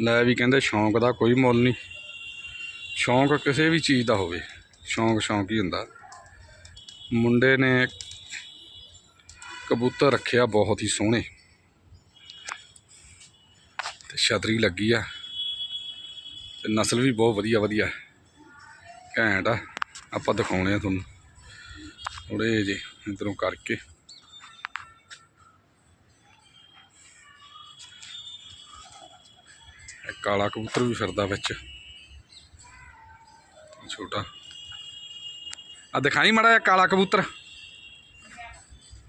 ਲੈ ਵੀ ਕਹਿੰਦੇ ਸ਼ੌਂਕ ਦਾ ਕੋਈ ਮੁੱਲ ਨਹੀਂ। ਸ਼ੌਂਕ ਕਿਸੇ ਵੀ ਚੀਜ਼ ਦਾ ਹੋਵੇ, ਸ਼ੌਂਕ ਸ਼ੌਂਕ ਹੀ ਹੁੰਦਾ। ਮੁੰਡੇ ਨੇ ਕਬੂਤਰ ਰੱਖਿਆ ਬਹੁਤ ਹੀ ਸੋਹਣੇ। ਤੇ ਛਤਰੀ ਲੱਗੀ ਆ। ਤੇ ਨਸਲ ਵੀ ਬਹੁਤ ਵਧੀਆ ਵਧੀਆ ਘੈਂਟ ਆ। ਆਪਾਂ ਦਿਖਾਉਣੇ ਆ ਤੁਹਾਨੂੰ। ਥੋੜੇ ਜੇ ਇਧਰੋਂ ਕਰਕੇ। ਇਹ ਕਾਲਾ ਕਬੂਤਰ ਵੀ ਫਿਰਦਾ ਵਿੱਚ। ਛੋਟਾ। ਆ ਦਿਖਾਈ ਮੜਾ ਕਾਲਾ ਕਬੂਤਰ।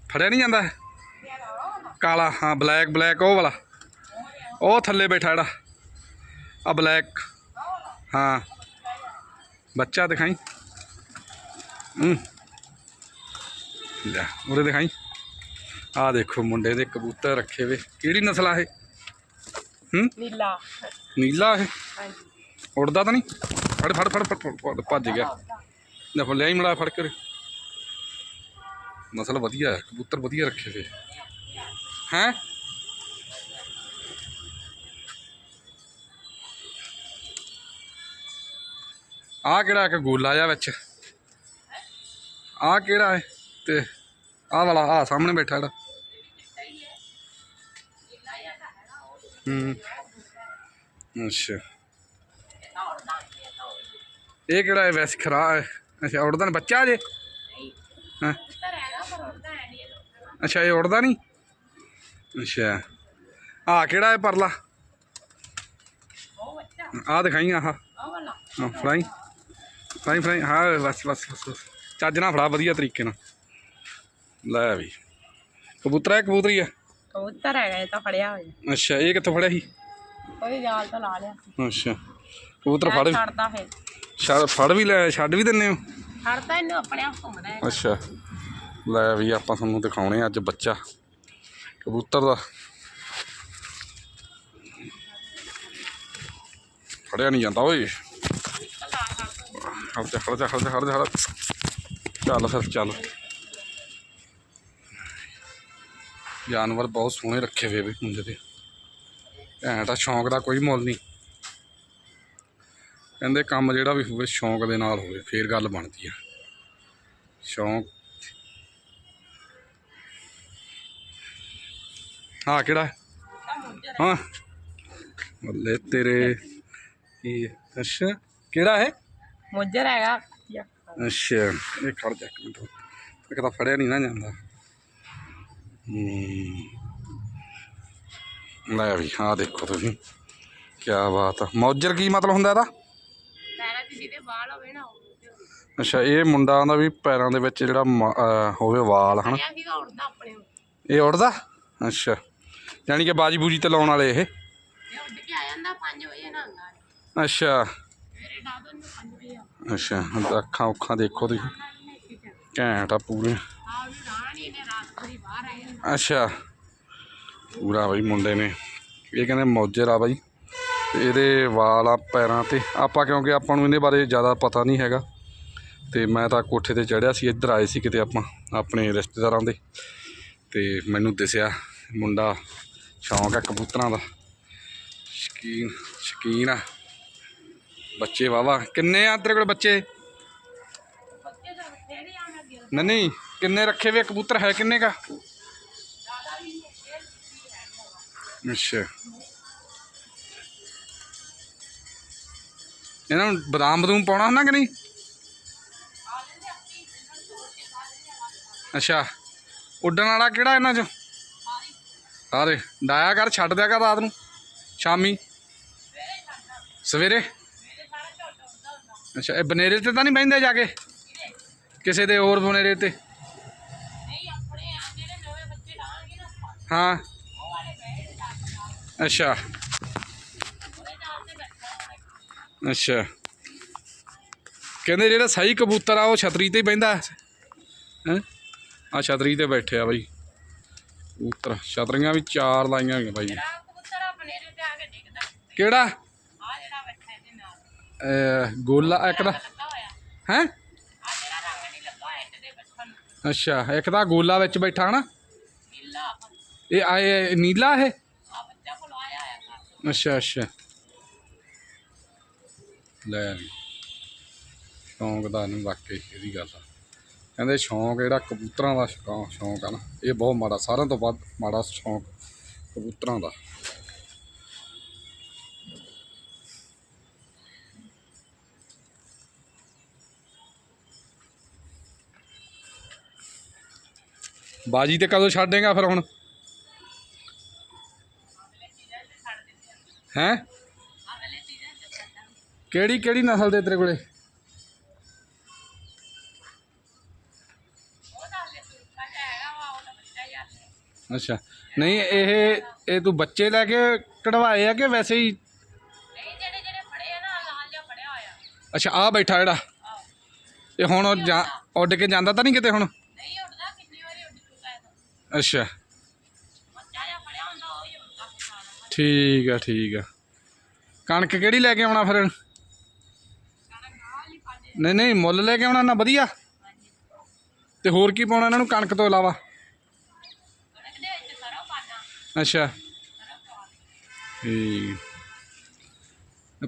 ਫੜਿਆ ਨਹੀਂ ਜਾਂਦਾ ਕਾਲਾ, ਹਾਂ, ਬਲੈਕ ਬਲੈਕ, ਉਹ ਵਾਲਾ। ਉਹ ਥੱਲੇ ਬੈਠਾ ਜਿਹੜਾ। ਆ ਬਲੈਕ। ਹਾਂ। ਬੱਚਾ ਦਿਖਾਈ। ਹੂੰ। ਲੈ, ਉਰੇ ਦਿਖਾਈ। ਆ ਦੇਖੋ ਮੁੰਡੇ ਦੇ ਕਬੂਤਰ ਰੱਖੇ ਵੇ। ਕਿਹੜੀ ਨਸਲ ਆ ਇਹ? ਹੂੰ? ਨੀਲਾ। ਨੀਲਾ ਇਹ? ਹਾਂਜੀ। ਉੜਦਾ ਤਾਂ ਨਹੀਂ? ਫੜ ਫੜ ਫੜ ਫੜ- ਫੜ ਭੱਜ ਗਿਆ। ਲੈ ਫੜ ਲਿਆਈ ਮੜਾ ਫੜ ਕੇ। ਨਸਲ ਵਧੀਆ ਹੈ ਕਬੂਤਰ ਵਧੀਆ ਰੱਖੇ ਵੇ ਹੈ? ਆ ਕਿਹੜਾ ਇੱਕ ਗੋਲਾ ਜਿਹਾ ਵਿੱਚ? ਆ ਕਿਹੜਾ ਹੈ? ਤੇ ਆ ਵਾਲਾ ਆ ਸਾਹਮਣੇ ਬੈਠਾ ਜਿਹੜਾ। ਹੂੰ। ਅੱਛਾ। ਇਹ ਕਿਹੜਾ ਹੈ ਵੈਸੇ ਖਰਾ ਹੈ? ਅੱਛਾ ਉੜਦਾ ਨੀ ਬੱਚਾ ਜੇ? ਹਾਂ? ਅੱਛਾ ਇਹ ਉੜਦਾ ਨਹੀਂ? ਅੱਛਾ। ਆ ਕਿਹੜਾ ਹੈ ਪਰਲਾ? ਆ ਦਿਖਾਈ ਆਹ। ਹਾਂ ਫਰਾਈ ਫਰਾਈ ਫਰਾਈ ਹਾਂ ਬਸ ਬਸ ਬਸ। ਚੱਜ ਨਾਲ ਫੜਾ ਵਧੀਆ ਤਰੀਕੇ ਨਾਲ। ਲੈ ਵੀ। ਕਬੂਤਰ ਹੈ ਕਬੂਤਰੀ ਆ ਕਬੂਤਰ ਹੈਗਾ ਇਹ ਤਾਂ ਫੜਿਆ ਹੋਇਆ। ਅੱਛਾ ਇਹ ਕਿੱਥੋਂ ਫੜਿਆ ਸੀ? ਕੋਈ ਜਾਲ ਤਾਂ ਲਾ ਲਿਆ। ਅੱਛਾ ਕਬੂਤਰ ਫੜ ਵੀ ਛੱਡਦਾ ਫਿਰ। ਛੱਡ ਫੜ ਵੀ ਲੈ ਛੱਡ ਵੀ ਦਿੰਨੇ ਹੋ? ਛੱਡਦਾ ਇਹਨੂੰ ਆਪਣੇ ਆਪ ਘੁੰਮਦਾ ਹੈ ਅੱਛਾ। ਲੈ ਵੀ ਆਪਾਂ ਤੁਹਾਨੂੰ ਦਿਖਾਉਣੇ ਅੱਜ ਬੱਚਾ ਕਬੂਤਰ ਦਾ। ਫੜਿਆ ਨਹੀਂ ਜਾਂਦਾ ਓਏ। ਹਲ ਜਾ ਹਲ ਜਾ ਹਲ ਜਾ ਹਲ ਜਾ। ਚੱਲ ਫਿਰ ਚੱਲ। ਜਾਨਵਰ ਬਹੁਤ ਸੋਹਣੇ ਰੱਖੇ ਹੋਏ ਵੀ ਮੁੰਡੇ ਦੇ। ਘੈਂਟ ਆ ਸ਼ੌਂਕ ਦਾ ਕੋਈ ਮੁੱਲ ਨਹੀਂ। ਕਹਿੰਦੇ ਕੰਮ ਜਿਹੜਾ ਵੀ ਹੋਵੇ ਸ਼ੌਂਕ ਦੇ ਨਾਲ ਹੋਵੇ ਫੇਰ ਗੱਲ ਬਣਦੀ ਆ। ਸ਼ੌਂਕ ਹਾਂ ਕਿਹੜਾ? ਹੈ? ਬੱਲੇ ਤੇਰੇ। ਇਹ ਅੱਛਾ। ਕਿਹੜਾ ਹੈ ਮੁੱਜਰ ਹੈਗਾ। ਅੱਛਾ। ਇਹ ਖੜ ਜਾ ਇੱਕ ਮਿੰਟ। ਇੱਕ ਤਾਂ ਫੜਿਆ ਨਹੀਂ ਨਾ ਜਾਂਦਾ। ਲੈ ਵੀ ਹਾਂ ਦੇਖੋ ਤੁਸੀਂ ਕੀ ਬਾਤ ਆ। ਮੌਜਰ ਕੀ ਮਤਲਬ ਹੁੰਦਾ ਇਹਦਾ? ਪੈਰਾਂ ਤੇ ਜਿਹਦੇ ਵਾਲ ਹੋਵੇ ਨਾ ਉਹ ਅੱਛਾ ਇਹ ਮੁੰਡਾ ਆਂਦਾ ਵੀ ਪੈਰਾਂ ਦੇ ਵਿੱਚ ਜਿਹੜਾ ਮ- ਅਹ ਹੋਵੇ ਵਾਲ ਹਨ? ਫੜਿਆ ਸੀਗਾ ਉੜਦਾ ਆਪਣੇ ਨੂੰ। ਇਹ ਉੜਦਾ ਅੱਛਾ। ਯਾਨੀ ਕਿ ਬਾਜੀ ਬੂਜੀ ਤੇ ਲਾਉਣ ਵਾਲੇ ਇਹ? ਇਹ ਉੱਡ ਕੇ ਆ ਜਾਂਦਾ 5 ਵਜੇ ਨਾ ਹੁੰਦਾ ਅੱਛਾ। ਮੇਰੇ ਦਾਦੂ ਨੂੰ 5 ਵਜੇ ਆ ਅੱਛਾ ਹੁਣ ਤਾਂ ਅੱਖਾਂ ਉੱਖਾਂ ਦੇਖੋ ਤੁਸੀਂ। ਘੈਂਟ ਆ ਪੂਰੇ। ਆ ਵੀ ਰਾਣੀ ਨੇ ਰਾਤ ਪੂਰੀ ਬਾਹਰ ਆਈ ਜਾਂਦਾ ਅੱਛਾ। ਪੂਰਾ ਬਈ ਮੁੰਡੇ ਨੇ। ਇਹ ਕਹਿੰਦੇ ਮੌਜਰ ਆ ਬਾਈ। ਇਹਦੇ ਵਾਲ ਆ ਪੈਰਾਂ ਤੇ। ਆਪਾਂ ਕਿਉਂਕਿ ਆਪਾਂ ਨੂੰ ਇਹਦੇ ਬਾਰੇ ਜ਼ਿਆਦਾ ਪਤਾ ਨਹੀਂ ਹੈਗਾ। ਤੇ ਮੈਂ ਤਾਂ ਕੋਠੇ ਤੇ ਚੜਿਆ ਸੀ, ਇੱਧਰ ਆਏ ਸੀ ਕਿਤੇ ਆਪਾਂ, ਆਪਣੇ ਰਿਸ਼ਤੇਦਾਰਾਂ ਦੇ। ਤੇ ਮੈਨੂੰ ਦਿਸਿਆ ਮੁੰਡਾ ਸ਼ੌਂਕ ਆ ਕਬੂਤਰਾਂ ਦਾ। ਸ਼ਕੀਨ ਸ਼ਕੀਨ ਆ। ਬੱਚੇ ਵਾਵਾ ਕਿੰਨੇ ਆ ਤੇਰੇ ਕੋਲ ਬੱਚੇ? ਨਹੀਂ ਨਹੀਂ ਕਿੰਨੇ ਰੱਖੇ ਵੇ? ਕਬੂਤਰ ਹੈ ਕਿੰਨੇ ਕਾ? ਅੱਛਾ। ਇਹਨਾਂ ਨੂੰ ਬਦਾਮ ਬਦੂਮ ਪਾਉਣਾ ਹੁੰਦਾ ਕਿ ਨਹੀਂ? ਅੱਛਾ। ਉੱਡਣ ਵਾਲਾ ਕਿਹੜਾ ਇਹਨਾਂ ਚੋਂ? ਸਾਰੇ। ਡਾਇਆ ਕਰ, ਛੱਡ ਦਿਆ ਕਰ ਰਾਤ ਨੂੰ। ਸ਼ਾਮੀ। ਸਵੇਰੇ? ਅੱਛਾ, ਇਹ ਬਨੇਰੇ ਤੇ ਤਾਂ ਨਹੀਂ ਬਹਿੰਦੇ ਜਾ ਕੇ? ਕਿਸੇ ਦੇ ਹੋਰ ਤੇ? ਬੱਚੇ ਲਾਣਗੇ ਨਾ ਹਾਂ। ਅੱਛਾ। ਤੇ ਅੱਛਾ। ਕਹਿੰਦੇ ਜਿਹੜਾ ਸਹੀ ਕਬੂਤਰ ਆ ਉਹ ਛਤਰੀ ਤੇ ਹੀ ਬਹਿੰਦਾ ਹੈ। ਆ ਛਤਰੀ ਤੇ ਬੈਠੇ ਆ ਬਾਈ। ਕਬੂਤਰ। ਛਤਰੀਆਂ ਵੀ ਚਾਰ ਲਾਈਆਂ ਹੋਈਆਂ ਬਾਈ। ਤੇ ਕਿਹੜਾ? ਆ ਜਿਹੜਾ ਬੈਠਾ ਇਹਦੇ ਨਾਲ। ਅਹ, ਗੋਲਾ ਇੱਕ ਦਾ ਹੈ? ਅੱਛਾ ਇੱਕ ਤਾਂ ਗੋਲਾ ਵਿੱਚ ਬੈਠਾ ਹਨਾ? ਇਹ ਆਏ ਨੀਲਾ ਹੈ ਅੱਛਾ ਅੱਛਾ। ਲੈ ਸ਼ੌਂਕ ਦਾ ਨਹੀਂ ਵਾਕਈ ਇਹਦੀ ਗੱਲ ਆ। ਕਹਿੰਦੇ ਸ਼ੌਂਕ ਜਿਹੜਾ ਕਬੂਤਰਾਂ ਦਾ ਸ਼ੌਂਕ ਆ ਨਾ ਇਹ ਬਹੁਤ ਮਾੜਾ ਸਾਰਿਆਂ ਤੋਂ ਵੱਧ ਮਾੜਾ ਸ਼ੌਂਕ ਕਬੂਤਰਾਂ ਦਾ। ਬਾਜੀ ਤੇ ਕਦੋਂ ਛੱਡੇਗਾ ਫਿਰ ਹੁਣ? ਹੈਂ? ਕਿਹੜੀ ਕਿਹੜੀ ਨਸਲ ਦੇ ਤੇਰੇ ਕੋਲੇ? ਅੱਛਾ। ਨਹੀਂ, ਇਹ ਇਹ ਤੂੰ ਬੱਚੇ ਲੈ ਕੇ ਕਢਵਾਏ ਆ ਕਿ ਵੈਸੇ ਹੀ? ਅੱਛਾ ਆ ਬੈਠਾ ਜਿਹੜਾ। ਆਹੋ ਇਹ ਹੁਣ ਉਹ ਉੱਡ ਕੇ ਜਾਂਦਾ ਤਾਂ ਨਹੀਂ ਕਿਤੇ ਹੁਣ? ਅੱਛਾ। ਠੀਕ ਆ ਠੀਕ ਆ। ਕਣਕ ਕਿਹੜੀ ਲੈ ਕੇ ਆਉਣਾ ਫਿਰ? ਨਹੀਂ ਨਹੀਂ ਮੁੱਲ ਲੈ ਕੇ ਆਉਣਾ ਨਾ ਵਧੀਆ? ਤੇ ਹੋਰ ਕੀ ਪਾਉਣਾ ਇਹਨਾਂ ਨੂੰ ਕਣਕ ਤੋਂ ਇਲਾਵਾ? ਅੱਛਾ। ਠੀਕ।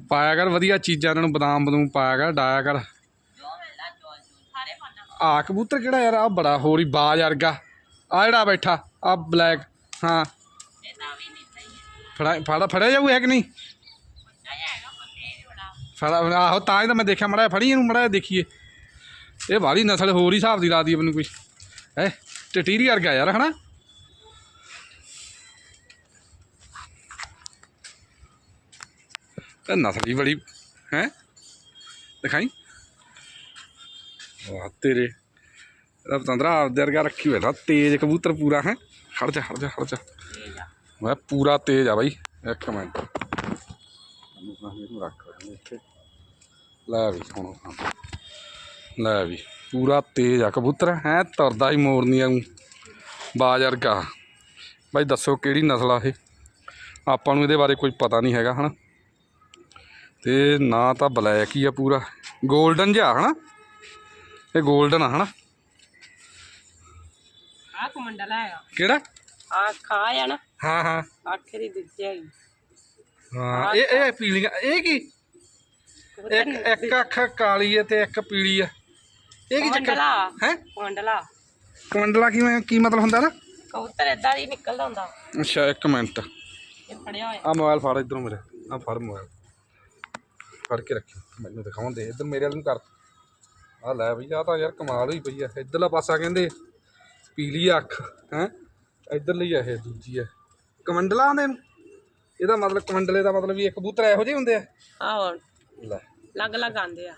ਪਾਇਆ ਕਰ ਵਧੀਆ ਚੀਜ਼ਾਂ ਇਹਨਾਂ ਨੂੰ ਬਦਾਮ ਬਦੂਮ ਪਾਇਆ ਕਰ ਡਾਇਆ ਕਰ। ਆ ਕਬੂਤਰ ਕਿਹੜਾ ਯਾਰ ਆ ਬੜਾ ਹੋਰ ਹੀ ਬਾਜ ਵਰਗਾ। ਆ ਜਿਹੜਾ ਬੈਠਾ, ਆ ਬਲੈਕ ਹਾਂ। ਇਹ ਤਾਂ ਫੜਾ ਫੜਾ, ਫੜਿਆ ਜਾਊ ਹੈ ਕਿ ਨਹੀਂ? ਬੱਚਾ ਫੜਾ, ਆਹੋ, ਤਾਂ ਹੀ ਤਾਂ ਮੈਂ ਦੇਖਿਆ ਮੜਾ ਫੜੀ ਇਹਨੂੰ ਮੜਾ ਦੇਖੀਏ। ਇਹ ਬਾਹਲੀ ਨਸਲ ਹੋਰ ਹੀ ਹਿਸਾਬ ਦੀ ਲਾਦੀ ਆ ਮੈਨੂੰ ਕੋਈ। ਹੈ, ਟਟੀਰੀ ਵਰਗਾ ਯਾਰ, ਹਨਾ? ਇਹ ਨਸਲ ਹੀ ਬੜੀ, ਹੈ? ਦਿਖਾਈ? ਵਾਹ, ਤੇਰੇ। ਇਹਦਾ ਆਪਦੇ ਵਰਗਾ ਰੱਖੀ ਬੈਠਾ ਤੇਜ਼ ਕਬੂਤਰ ਪੂਰਾ, ਹੈ। ਖੜ ਜਾ ਖੜ ਜਾ ਖੜ ਜਾ। ਮੈਂ ਪੂਰਾ ਤੇਜ਼ ਆ ਬਾਈ। ਇੱਕ ਮਿੰਟ ਲੈ ਵੀ, ਹੁਣ ਲੈ ਵੀ, ਪੂਰਾ ਤੇਜ਼ ਆ ਕਬੂਤਰ, ਹੈ। ਤਰਦਾ ਹੀ ਮੋਰਨੀ ਆ ਬਾਜ ਵਰਗਾ। ਬਾਈ ਦੱਸੋ ਕਿਹੜੀ ਨਸਲ ਆ ਇਹ? ਆਪਾਂ ਨੂੰ ਇਹਦੇ ਬਾਰੇ ਕੋਈ ਪਤਾ ਨਹੀਂ ਹੈਗਾ, ਹਨਾ। ਤੇ ਨਾ ਤਾਂ ਬਲੈਕ ਹੀ ਆ ਪੂਰਾ। 골ਡਨ ਜਿਹਾ, ਹਨਾ। ਇਹ 골ਡਨ ਆ, ਹਨਾ। ਆ ਕਮੰਡਲਾ ਹੈਗਾ ਕਿਹੜਾ? ਆ ਖਾ ਆ ਨਾ। ਹਾਂ ਹਾਂ। ਆਖਰੀ ਦੂਜੇ ਹੈਗੀ ਹਾਂ ਇਹ ਇਹ ਪੀਲੀਆਂ ਇਹ ਕੀ? ਇੱਕ ਇੱਕ ਅੱਖ ਕਾਲੀ ਹੈ ਤੇ ਇੱਕ ਪੀਲੀ ਹੈ ਇਹ ਕੀ ਚੱਕਰ? ਹੈ? ਕਮੰਡਲਾ। ਕਮੰਡਲਾ ਕਿਵੇਂ ਕੀ ਮਤਲਬ ਹੁੰਦਾ ਨਾ? ਕਬੂਤਰ ਏਦਾਂ ਦੀ ਨਿਕਲਦਾ ਹੁੰਦਾ। ਅੱਛਾ ਇੱਕ ਮਿੰਟ। ਇਹ ਫੜਿਆ ਹੋਇਆ। ਆ ਮੋਬਾਈਲ ਫੜ ਇਧਰੋਂ ਮੇਰੇ। ਆ ਫੜ ਮੋਬਾਈਲ। ਫੜ ਕੇ ਰੱਖੀ ਮੈਨੂੰ ਦਿਖਾਉਣ ਦੇ। ਇਧਰ ਮੇਰੇ ਵੱਲ ਨੂੰ ਕਰ। ਆ ਲੈ ਬਈ ਆ ਤਾਂ ਯਾਰ ਕਮਾਲ ਹੋਈ ਪਈ ਆ। ਇਧਰਲਾ ਪਾਸਾ ਕਹਿੰਦੇ ਪੀਲੀ ਅੱਖ ਹੈ? ਇਧਰ ਲਈ ਇਹ ਦੂਜੀ ਆ। ਕਮੰਡਲਾ ਆਂਦੇ ਨੂੰ ਇਹਦਾ ਮਤਲਬ ਕਮੰਡਲੇ ਦਾ ਮਤਲਬ ਵੀ ਇਹ ਕਬੂਤਰ ਇਹੋ ਜਿਹੇ ਹੁੰਦੇ ਆ? ਆਹੋ ਲੈ। ਅਲੱਗ ਅਲੱਗ ਆਂਦੇ ਆ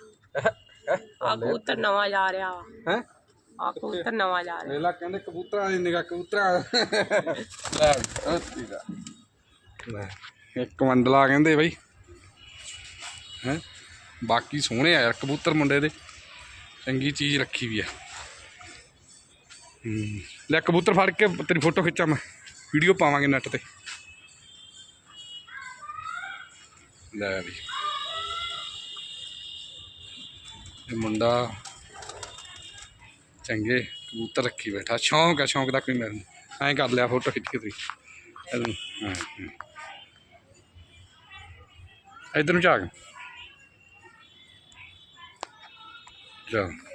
ਆ ਕਬੂਤਰ ਨਵਾਂ ਜਾ ਰਿਹਾ ਵਾ। ਹੈ? ਆ ਕਬੂਤਰ ਨਵਾਂ ਜਾ ਰਿਹਾ। ਵੇਲਾ ਕਹਿੰਦੇ ਕਬੂਤਰਾਂ ਦੀ ਨਿਗਾਹ ਕਬੂਤਰਾਂ। ਲੈ ਠੀਕ ਆ ਲੈ ਇੱਕ ਮੰਡਲਾ ਕਹਿੰਦੇ ਬਈ। ਹੈ? ਬਾਕੀ ਸੋਹਣੇ ਆ ਯਾਰ ਕਬੂਤਰ ਮੁੰਡੇ ਦੇ। ਚੰਗੀ ਚੀਜ਼ ਰੱਖੀ ਵੀ ਆ। ਹੂੰ ਲੈ ਕਬੂਤਰ ਫੜ ਕੇ ਤੇਰੀ ਫੋਟੋ ਖਿੱਚਾਂ ਮੈਂ। ਵੀਡੀਓ ਪਾਵਾਂਗੇ ਨੈਟ ਤੇ। ਲੈ ਵੀ। ਇਹ ਮੁੰਡਾ ਚੰਗੇ ਕਬੂਤਰ ਰੱਖੀ ਬੈਠਾ। ਸ਼ੌਂਕ ਹੈ ਸ਼ੌਂਕ ਦਾ ਕੋਈ ਮੈਨੂੰ। ਐਂ ਕਰ ਲਿਆ ਫੋਟੋ ਖਿੱਚ ਕੇ ਤੁਸੀਂ ਇਹਨੂੰ ਹਾਂ। ਇਧਰ ਨੂੰ ਝਾਕ। ਜਾ।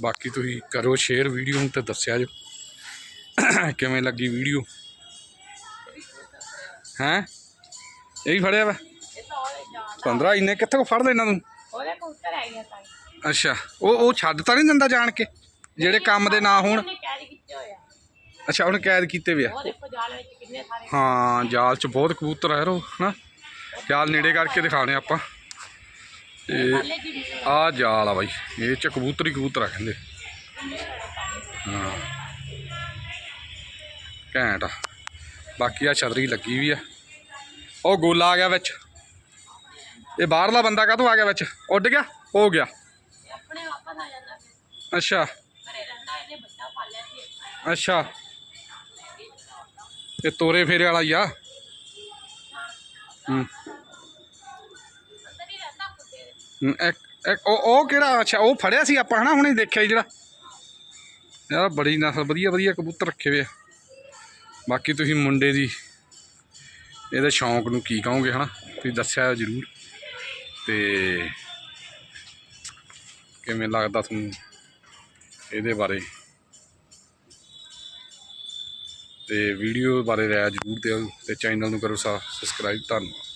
ਬਾਕੀ ਤੁਸੀਂ ਕਰੋ ਸ਼ੇਅਰ ਵੀਡੀਓ ਨੂੰ ਤੇ ਦੱਸਿਆ ਜੋ। ਕਿਵੇਂ ਲੱਗੀ ਵੀਡੀਓ ਹੈਂ? ਇਹ ਵੀ ਫੜਿਆ ਵਾ? ਇਹ ਤਾਂ ਉਹਦੇ ਜਾਨ 15 ਇੰਨੇ ਕਿੱਥੇ ਕੋ ਫੜਦੇ ਇਹਨਾਂ ਨੂੰ? ਉਹਦੇ ਕਬੂਤਰ ਹੈਗੇ ਤਾਂ ਅੱਛਾ ਉਹ ਉਹ ਛੱਡ ਤਾਂ ਨਹੀਂ ਦਿੰਦਾ ਜਾਣ ਕੇ? ਜਿਹੜੇ ਕੰਮ ਦੇ ਨਾ ਹੋਣ। ਅੱਛਾ ਉਹਨੇ ਕੈਦ ਕੀਤੇ ਵੇ ਆ। ਹਾਂ ਜਾਲ 'ਚ ਬਹੁਤ ਕਬੂਤਰ ਆ ਰੋ ਹਨਾ? ਜਾਲ ਨੇੜੇ ਕਰਕੇ ਦਿਖਾਉਣੇ ਆਪਾਂ। ਤੇ ਆਹ ਜਾਲ ਆ ਬਾਈ ਇਹ 'ਚ ਕਬੂਤਰ ਕਬੂਤਰ ਆ ਕਹਿੰਦੇ। ਹਾਂ। ਘੈਂਟ ਆ। ਬਾਕੀ ਆ ਛਤਰੀ ਲੱਗੀ ਵੀ ਆ। ਉਹ ਗੋਲਾ ਆ ਗਿਆ ਵਿੱਚ। ਇਹ ਬਾਹਰਲਾ ਬੰਦਾ ਕਾਹਤੋਂ ਆ ਗਿਆ ਵਿੱਚ? ਉੱਡ ਗਿਆ? ਹੋ ਗਿਆ। ਇਹ ਆਪਣੇ ਵਾਪਸ ਆ ਜਾਂਦਾ ਫਿਰ। ਅੱਛਾ। ਅੱਛਾ। ਇਹ ਤੋਰੇ ਫੇਰੇ ਵਾਲਾ ਹੀ ਆ। ਹੀ। ਇੱਕ ਇੱਕ ਉਹ ਉਹ ਕਿਹੜਾ, ਅੱਛਾ, ਉਹ ਫੜਿਆ ਸੀ ਆਪਾਂ ਹਨਾ, ਹੁਣੇ ਦੇਖਿਆ ਸੀ ਜਿਹੜਾ। ਯਾਰ ਬੜੀ ਨਸਲ, ਵਧੀਆ ਵਧੀਆ ਕਬੂਤਰ ਰੱਖੇ ਹੋਏ ਆ। ਬਾਕੀ ਤੁਸੀਂ ਮੁੰਡੇ ਦੀ, ਇਹਦੇ ਸ਼ੌਂਕ ਨੂੰ ਕੀ ਕਹੋਗੇ ਹਨਾ, ਤੁਸੀਂ ਦੱਸਿਆ ਜ਼ਰੂਰ। ਤੇ ਕਿਵੇਂ ਲੱਗਦਾ ਤੁਹਾਨੂੰ ਇਹਦੇ ਬਾਰੇ? ਤੇ ਵੀਡੀਓ ਬਾਰੇ ਰਾਏ ਜ਼ਰੂਰ ਦਿਓ, ਤੇ ਚੈਨਲ ਨੂੰ ਕਰੋ ਸਬਸਕ੍ਰਾਈਬ, ਧੰਨਵਾਦ।